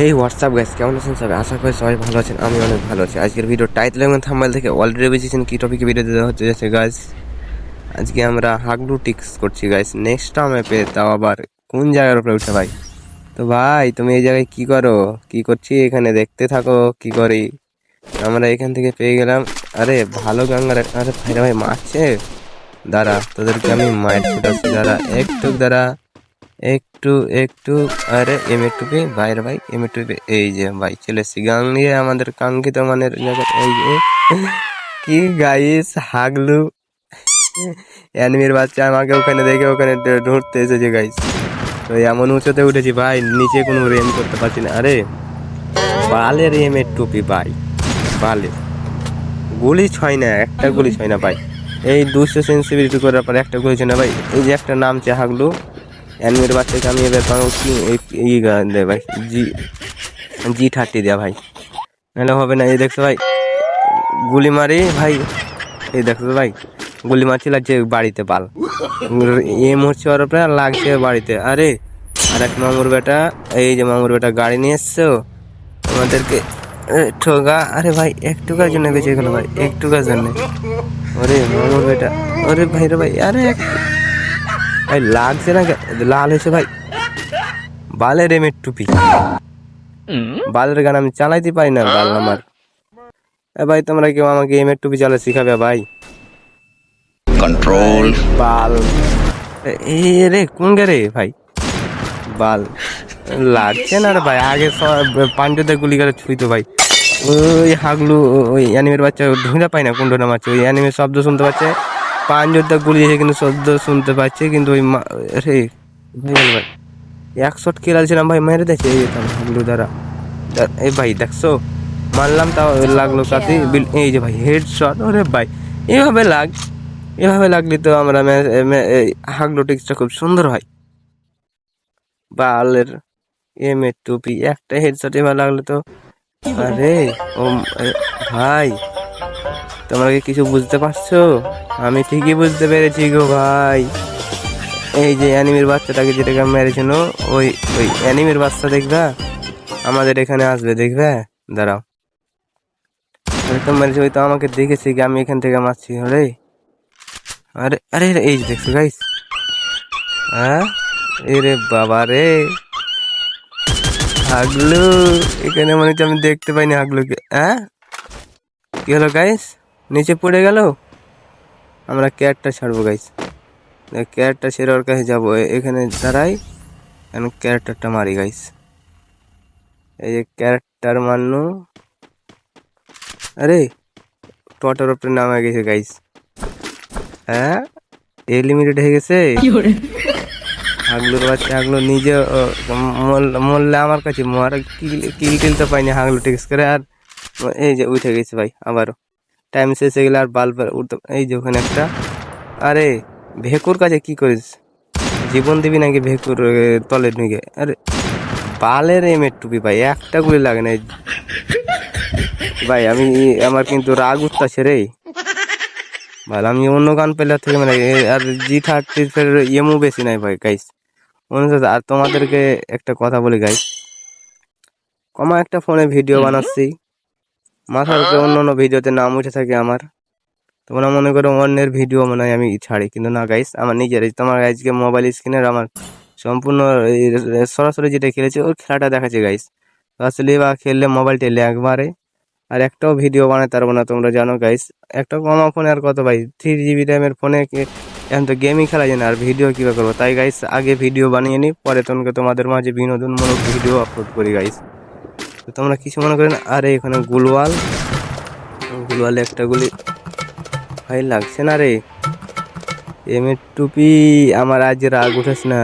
এই WhatsApp guys কেমন আছেন সবাই? আশা করি সবাই ভালো আছেন, আমি অনেক ভালো আছি। আজকের ভিডিও টাইটেল এবং থাম্বাইল থেকে অলরেডি বুঝেছেন কি টপিকে ভিডিও দেওয়া হচ্ছে যাচ্ছে গাইস আজকে আমরা হাগলু টিক্স করছি গাইস নেক্সট পেয়ে তাও আবার কোন জায়গার উপরে উঠে, ভাই? তো ভাই, তুমি এই জায়গায় কি করো? কি করছি? এখানে দেখতে থাকো, কি করি? আমরা এখান থেকে পেয়ে গেলাম। আরে, ভালো গাঙ্গার আরে ভাই ভাই, মারছে? দাঁড়া, তোদেরকে আমি মায়ের ছুটাচ্ছি দাঁড়া, একটু দাঁড়া। একটু একটু, আরে, এম একটু পে বাইরে ভাই, এম একটু পে, এই যে ভাই চলে এসছি। গান নিয়ে আমাদের কাঙ্ক্ষিত মানের এই যে, কি গাইস হাগলু। অ্যানিমের বাচ্চা আমাকে ওখানে দেখে, ওখানে ধরতে এসেছে গাইস তো এমন উঁচুতে উঠেছি ভাই, নিচে কোনো রেম করতে পারছি না। আরে, বালের এম এর টুপি ভাই বালের গুলি ছয় না, একটা গুলি ছয় না ভাই। এই দুশো সেন্সিবিলিটি করার পর একটা গুলি ছয় না ভাই। এই যে একটা নামছে হাগলু। অ্যানিমের বাচ্চাকে আমি এবার পাবো কি? এই- গান দে ভাই, জি জি থার্টি দেয়া ভাই। নাহলে হবে না, এই দেখছ ভাই, গুলি মারি ভাই, এই দেখছ ভাই, গুলি মারছি লাগছে বাড়িতে পাল। এম হচ্ছে ওর উপরে লাগছে বাড়িতে। আরে আর এক মামুর বেটা, এই যে মামুর বেটা গাড়ি নিয়ে এসছো, আমাদেরকে ঠোকা, আরে ভাই একটুকার জন্য বেঁচে গেল ভাই একটুকার জন্য। ওরে মামুর বেটা, ওরে ভাই রে ভাই, আরে এক- ভাই লাগছে না লাল হয়েছে ভাই। বালের এমের টুপি। বালের গান আমি চালাইতে পারি না বাল আমার। এ ভাই তোমরা কেউ আমাকে এমের টুপি চালা শিখাবে ভাই? Control. বাল। এ- রে কোন রে ভাই? বাল। লাগছে না রে ভাই আগে পাঞ্জতে গুলি করে ছুঁইতো ভাই। ওই হাগলু ওই অ্যানিমের বাচ্চা ঢুঁড়া পায় না কুন্ডনা মারছে ওই অ্যানিমের শব্দ শুনতে পাচ্ছে। পাঞ্জরটা গুলি এসে কিন্তু শব্দ শুনতে পাচ্ছে কিন্তু ওই মা- রে ভাই এক শট খেলাছিলাম ভাই মেরে দেখে এই যেতাম হাগলু দ্বারা। এই ভাই দেখছ? মারলাম তাও লাগল কাতে এই যে ভাই হেড শট ওরে ভাই। এভাবে লাগ এভাবে লাগলে তো আমরা মে- মে- এই হাগলু টিক্সটা খুব সুন্দর হয়। বালের এম এর টুপি একটা হেডশট এবার লাগলে তো আরে ও ভাই। তোমরা কি কিছু বুঝতে পারছ? আমি ঠিকই বুঝতে পেরেছি গো ভাই। এই যে অ্যানিমের বাচ্চাটাকে যেটাকে মেরেছিল ওই ওই অ্যানিমের বাচ্চা দেখবা? আমাদের এখানে আসবে দেখবে? দাঁড়াও। তো মেরেছে ওই তো আমাকে দেখেছে কি আমি এখান থেকে মারছি আরে আরে আরে, এই যে দেখছ গাইস হ্যাঁ? এরে বাবা রে। হাগলু এখানে মনে হচ্ছে আমি দেখতে পাইনি হাগলুকে। হ্যাঁ? কি হলো গাইস নিচে পড়ে গেল? আমরা ক্যারটা ছাড়বো গাইস ক্যারেক্টার ছেড়ে ওর কাছে যাব। এখানে দাঁড়াই এখন ক্যারেক্টারটা মারি গাইস এই যে ক্যারেক্টার মারলো। আরে টটার উপরে নামে গেছে গাইস হ্যাঁ? এ লিমিটেড হয়ে গেছে? হাগলুর বাচ্চা হাগলু নিজে মরলে আমার কাছে মর। কিল কিল তো পাইনি হাগলু টেক্স করে। আর এই যে উঠে গেছে ভাই আবারও। টাইম শেষ হয়ে গেলে আর বাল্ব উঠতে এই যে ওখানে একটা। আরে ভেকুর কাছে কি করিস? জীবন দিবি নাকি ভেকুর তলে ঢুকে? আরে বালের এমের টুপি ভাই একটা গুলি লাগে না। ভাই আমি আমার কিন্তু রাগ উঠতেছে রে। ভাই আমি অন্য গান পেলে থেকে মানে আর জি থার্টির ফের এমও বেশি নাই ভাই গাইস আর তোমাদেরকে একটা কথা বলি গাইস কমা একটা ফোনে ভিডিও বানাচ্ছি। মাথার উপরে অন্য অন্য ভিডিওতে নাম উঠে থাকে আমার। তোমরা মনে করো অন্যের ভিডিও মনে হয় আমি ছাড়ি, কিন্তু না গাইস আমার নিজের তোমার আজকে মোবাইল স্ক্রিনের আমার সম্পূর্ণ সরাসরি যেটা খেলেছে, ওর খেলাটা দেখাচ্ছে গাইস আসলে বা খেললে মোবাইল টেলে একবারে আর একটাও ভিডিও বানাতে পারব না তোমরা জানো গাইস একটা কমা ফোনে আর কত ভাই? থ্রি জিবি র্যামের ফোনে এখন তো গেমই খেলা যায় না, আর ভিডিও কীভাবে করব? তাই গাইস আগে ভিডিও বানিয়ে নিই পরে তোমাকে তোমাদের মাঝে বিনোদনমূলক ভিডিও আপলোড করি গাইস তো তোমরা কিছু মনে করেন আরে এখানে গুলওয়াল। গুলওয়ালে একটা গুলি ভাই লাগছে না রে। এমের টুপি আমার আজ রাগ উঠেস না।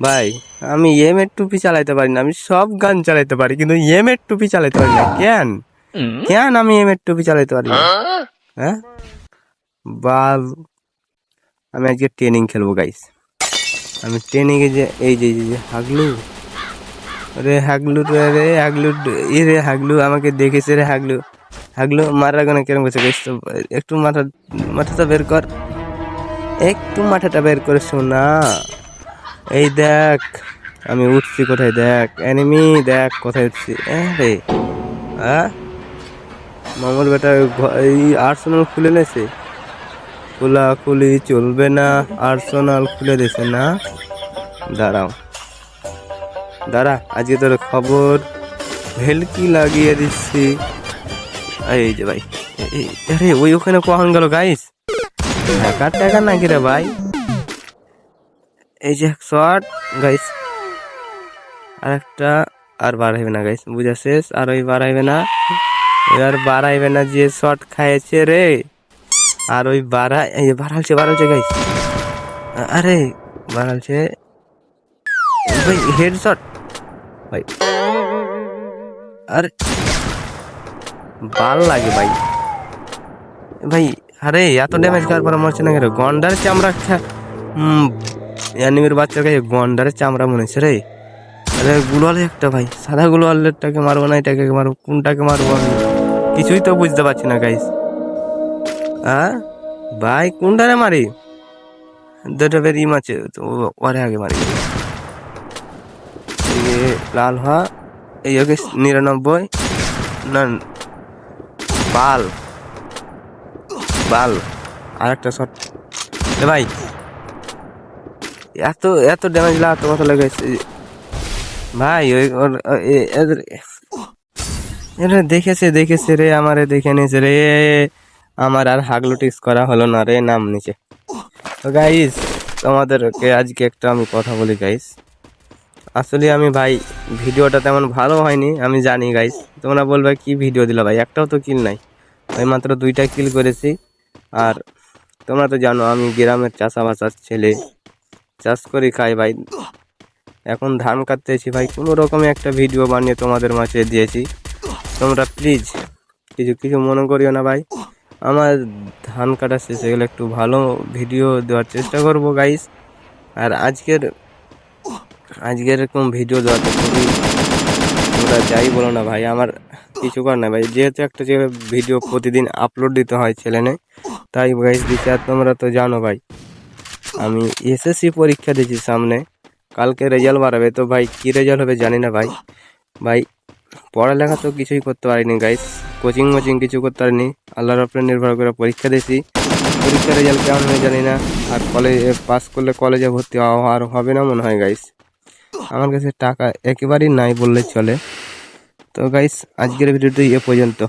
ভাই আমি এমের টুপি চালাইতে পারি না আমি সব গান চালাইতে পারি কিন্তু এমের টুপি চালাইতে পারি না। কেন? কেন আমি এমের টুপি চালাইতে পারি না? হ্যাঁ? বাল আমি আজকে ট্রেনিং খেলব গাইস আমি ট্রেনিংয়ে যে এই যে এই যে হাগলু। রে হাগলু রে হাগলু এ রে হাগলু, আমাকে দেখেছে রে হাগলু। হাগলু মারা গানে কেরম করছে একটু মাথা, মাথাটা বের কর। একটু মাথাটা বের করে শোনা এই দেখ, আমি উঠছি কোথায় দেখ? এনিমি দেখ কোথায় উঠছি। রে হ্যাঁ মামুর বেটা এই আর্সেনাল খুলে নেছে খোলা খুলি চলবে না আর্সেনাল খুলে দিছে না? দাঁড়াও। দাঁড়া, আজকে তোর খবর। ভেলকি লাগিয়ে দিচ্ছি। এই যে ভাই আরে, ওই ওখানে কখন গেল গাইস টাকা টাকা নাকি রে ভাই? এই যে শর্ট গাইস আর একটা আর বাড়াইবে না গাইস বুঝা শেষ, আর ওই বাড়াইবে না। আর বাড়াইবে না যে শর্ট খাইছে রে। আর ওই বাড়া এই বাড়ালছে বাড়ালছে গাইস আরে বাড়ালছে ভাই শট ভাই। আরে ভালো লাগে ভাই। ভাই, আরে, এত ড্যামেজ খাওয়ার পর মরছে না কেন গন্ডার চামড়া অ্যানিমের বাচ্চার কাছে গন্ডারের চামড়া মনে হচ্ছে রে। আরে গুলোয়ালে একটা ভাই, সাদা গুলোয়ালেরটাকে মারবো না, এটাকে মারবো, কোনটাকে মারবো কিছুই তো বুঝতে পারছি না গাইস হ্যাঁ ভাই, কোনটারে মারি? দুটো বের ইম আছে তো ওরে আগে মারি। লাল হওয়া এই নিরানব্বই, না, বাল বাল আর একটা শট এ ভাই, এত এত ড্যামেজ লাগাতে কত লেগেছে ভাই, ওই দেখেছে দেখেছে রে, আমারে দেখে নিয়েছে রে। আমার আর হাগলুটিক্স করা হলো না রে, নাম নিচে। তো গাইস তোমাদেরকে আজকে একটা আমি কথা বলি গাইস আসলে আমি ভাই, ভিডিওটা তেমন ভালো হয়নি, আমি জানি গাইস তোমরা বলবে, কি ভিডিও দিলা ভাই? একটাও তো কিল নাই। আমি মাত্র দুইটা কিল করেছি। আর তোমরা তো জানো, আমি গ্রামের চাষাবাসার ছেলে। চাষ করি, খাই ভাই। এখন ধান কাটতেছি ভাই। কোনো রকমে একটা ভিডিও বানিয়ে তোমাদের মাঝে দিয়েছি। তোমরা প্লিজ কিছু কিছু মনে করিও না ভাই। আমার ধান কাটা শেষে গেলে একটু ভালো ভিডিও দেওয়ার চেষ্টা করব গাইস আর আজকের আজকের এরকম ভিডিও দেওয়াতে খুবই তোমরা যাই বলো না ভাই, আমার কিছু কর না ভাই। যেহেতু একটা যে ভিডিও প্রতিদিন আপলোড দিতে হয় ছেলেনে তাই গাইস দিতে আর তোমরা তো জানো ভাই, আমি এসএসসি পরীক্ষা দিয়েছি সামনে, কালকে রেজাল্ট বাড়াবে, তো ভাই কী রেজাল্ট হবে জানি না ভাই। ভাই, পড়ালেখা তো কিছুই করতে পারিনি গাইস কোচিং মোচিং কিছু করতে পারিনি, আল্লাহর উপরে নির্ভর করে পরীক্ষা দিয়েছি। পরীক্ষার রেজাল্ট কেমন হয় জানি না, আর কলেজে পাস করলে কলেজে ভর্তি হওয়া আর হবে না মনে হয় গাইস আমার কাছে টাকা একেবারেই নাই বললে চলে। তো গাইস আজকের ভিডিওটি এ পর্যন্ত।